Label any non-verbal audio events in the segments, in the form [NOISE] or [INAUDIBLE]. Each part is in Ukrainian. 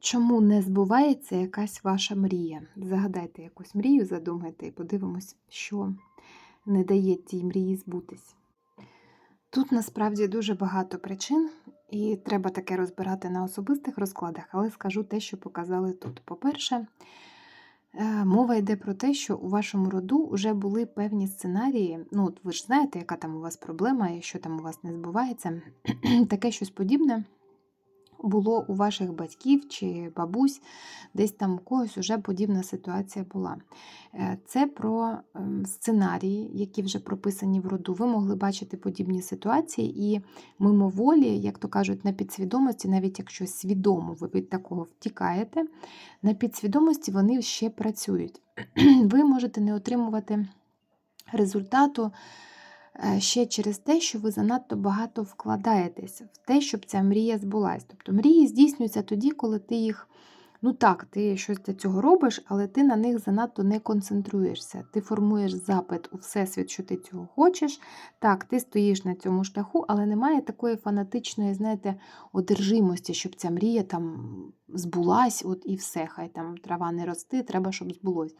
Чому не збувається якась ваша мрія? Загадайте якусь мрію, задумайте і подивимось, що не дає цій мрії збутись. Тут насправді дуже багато причин, і треба таке розбирати на особистих розкладах, але скажу те, що показали тут. По-перше, е, мова йде про те, що у вашому роду вже були певні сценарії. Ну, от ви ж знаєте, яка там у вас проблема, і що там у вас не збувається. [CLEARS THROAT] Таке щось подібне було у ваших батьків чи бабусь, десь там у когось уже подібна ситуація була. Е, Це про ем, сценарії, які вже прописані в роду. Ви могли бачити подібні ситуації, і мимоволі, як то кажуть, на підсвідомості, навіть якщо свідомо ви від такого втікаєте, на підсвідомості вони ще працюють. [CLEARS THROAT] Ви можете не отримувати результату. Е, ще через те, що ви занадто багато вкладаєтесь в те, щоб ця мрія збулась. Тобто мрії здійснюються тоді, коли ти їх, ну так, ти щось для цього робиш, але ти на них занадто не концентруєшся. Ти формуєш запит у всесвіт, що ти цього хочеш. Так, ти стоїш на цьому шляху, але немає такої фанатичної, знаєте, одержимості, щоб ця мрія там збулась, от і все, хай там трава не рости, треба, щоб збулось.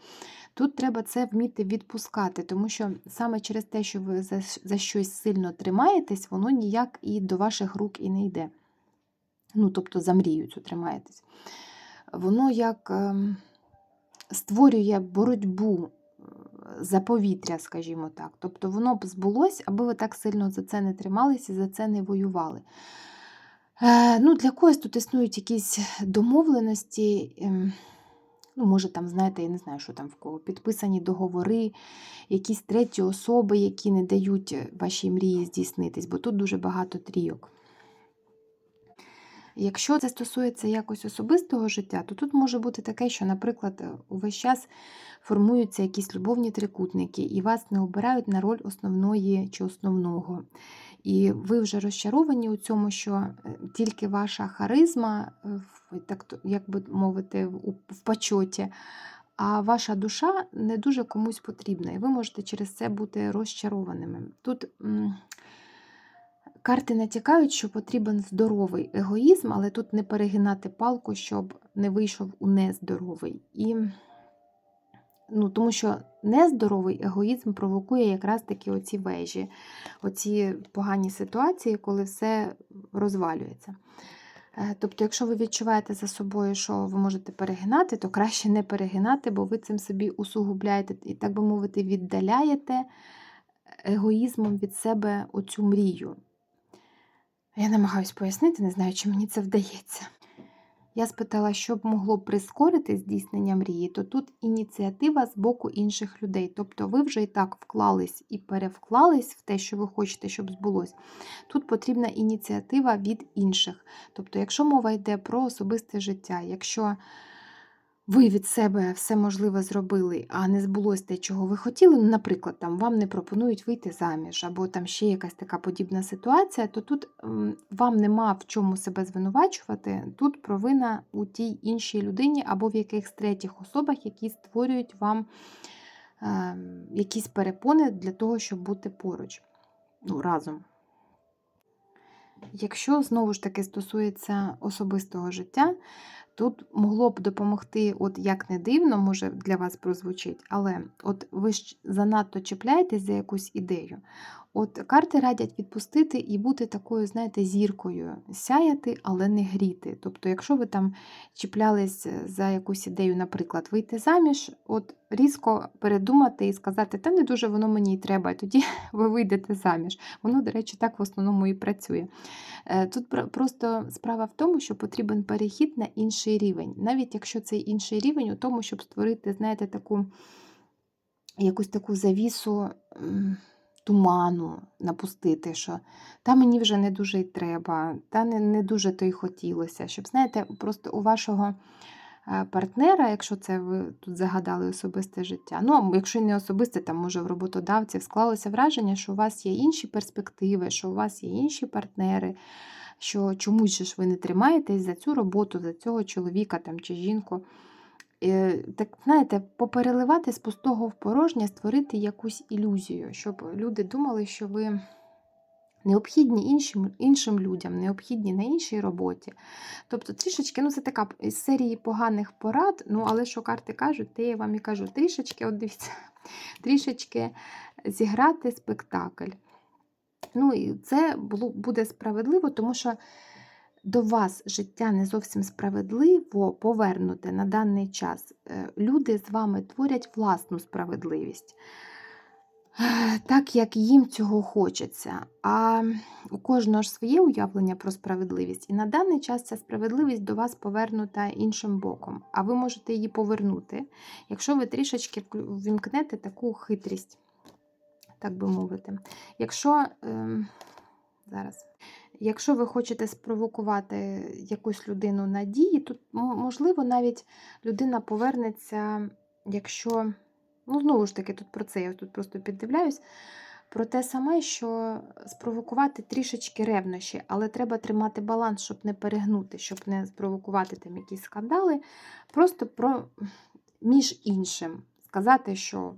Тут треба це вміти відпускати, тому що саме через те, що ви за, за щось сильно тримаєтесь, воно ніяк і до ваших рук і не йде. Ну, тобто за мрію цю тримаєтесь. Воно як ем, створює боротьбу е, за повітря, скажімо так. Тобто воно б збулось, аби ви так сильно за це не трималися за це не воювали. Е, ну, Для когось тут існують якісь домовленості. Е, Ну, може, там, знаєте, я не знаю, що там в кого. Підписані договори, якісь треті особи, які не дають е, вашій мрії здійснитись, бо тут дуже багато трійок. Якщо це стосується якось особистого життя, то тут може бути таке, що, наприклад, е, увесь час формуються якісь любовні трикутники, і вас не обирають на роль основної чи основного. І ви вже розчаровані у цьому, що е, тільки ваша харизма, е, так як би мовити, в почоті, а ваша душа не дуже комусь потрібна, і ви можете через це бути розчарованими. Тут карти натякають, що потрібен здоровий егоїзм, але тут не перегинати палку, щоб не вийшов у нездоровий. І Ну, Тому що нездоровий егоїзм провокує якраз таки оці вежі, оці погані ситуації, коли все розвалюється. Е, тобто, якщо ви відчуваєте за собою, що ви можете перегинати, то краще не перегинати, бо ви цим собі усугубляєте і, так би мовити, віддаляєте егоїзмом від себе оцю мрію. Я намагаюсь пояснити, не знаю, чи мені це вдається. Я спитала, що б могло прискорити здійснення мрії, то тут ініціатива з боку інших людей. Тобто ви вже і так вклались і перевклались в те, що ви хочете, щоб збулось. Тут потрібна ініціатива від інших. Тобто, якщо мова йде про особисте життя, якщо ви від себе все можливе зробили, а не збулось те, чого ви хотіли, ну, наприклад, там вам не пропонують вийти заміж, або там ще якась така подібна ситуація, то тут вам нема в чому себе звинувачувати. Тут провина у тій іншій людині або в якихось третіх особах, які створюють вам е, якісь перепони для того, щоб бути поруч ну, разом. Якщо знову ж таки стосується особистого життя, Тут могло б допомогти, от як не дивно, може для вас прозвучить, але от ви ж занадто чіпляєтесь за якусь ідею. От карти радять відпустити і бути такою, знаєте, зіркою, сяяти, але не гріти. Тобто, якщо ви там чіплялись за якусь ідею, наприклад, вийти заміж, от різко передумати і сказати, та не дуже воно мені й треба, і тоді [LAUGHS] ви вийдете заміж. Воно, до речі, так в основному і працює. Е, тут просто справа в тому, що потрібен перехід на інший рівень. Навіть якщо цей інший рівень у тому, щоб створити, знаєте, таку якусь таку завісу туману напустити, що та мені вже не дуже й треба, та не не дуже то й хотілося. Щоб, знаєте, просто у вашого е, партнера, якщо це ви тут загадали особисте життя, ну, якщо не особисте, там, може, в роботодавців склалося враження, що у вас є інші перспективи, що у вас є інші партнери. Що чомусь же ж ви не тримаєтесь за цю роботу, за цього чоловіка там, чи жінку. Е, так, знаєте, попереливати з пустого в порожнє, створити якусь ілюзію, щоб люди думали, що ви необхідні іншим, іншим людям, необхідні на іншій роботі. Тобто трішечки, ну це така із серії поганих порад, ну але що карти кажуть, те я вам і кажу, трішечки, от дивіться, [LAUGHS] трішечки зіграти спектакль. Ну, і це буде справедливо, тому що до вас життя не зовсім справедливо повернуте на даний час. Е, Люди з вами творять власну справедливість, Е, так як їм цього хочеться. А у кожного ж своє уявлення про справедливість, і на даний час ця справедливість до вас повернута іншим боком, а ви можете її повернути, якщо ви трішечки ввімкнете таку хитрість, так би мовити. Якщо ем, зараз. Якщо ви хочете спровокувати якусь людину на дії, то можливо навіть людина повернеться, якщо, ну знову ж таки, тут про це я тут просто піддивляюсь, про те саме, що спровокувати трішечки ревнощі, але треба тримати баланс, щоб не перегнути, щоб не спровокувати там якісь скандали. Просто про між іншим сказати, що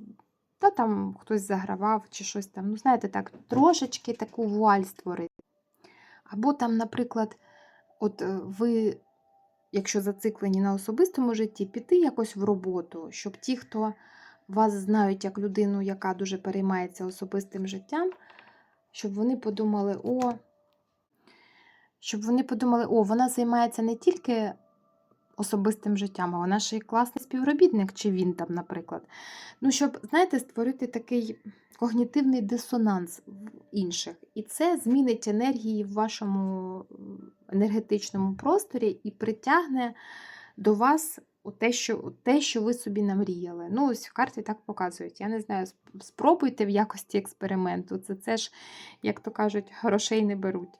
та там хтось загравав чи щось там, ну знаєте, так, трошечки таку вуаль створити. Або там, наприклад, от е, ви, якщо зациклені на особистому житті, піти якось в роботу, щоб ті, хто вас знають як людину, яка дуже переймається особистим життям, щоб вони подумали, о, щоб вони подумали, о, вона займається не тільки особистим життям, а вона ще й класний співробітник, чи він там, наприклад. Ну, щоб, знаєте, створити такий когнітивний дисонанс в інших. І це змінить енергії в вашому енергетичному просторі і притягне до вас у те, що, у те, що ви собі намріяли. Ну, ось в карті так показують. Я не знаю, спробуйте в якості експерименту. Це, це ж, як то кажуть, грошей не беруть.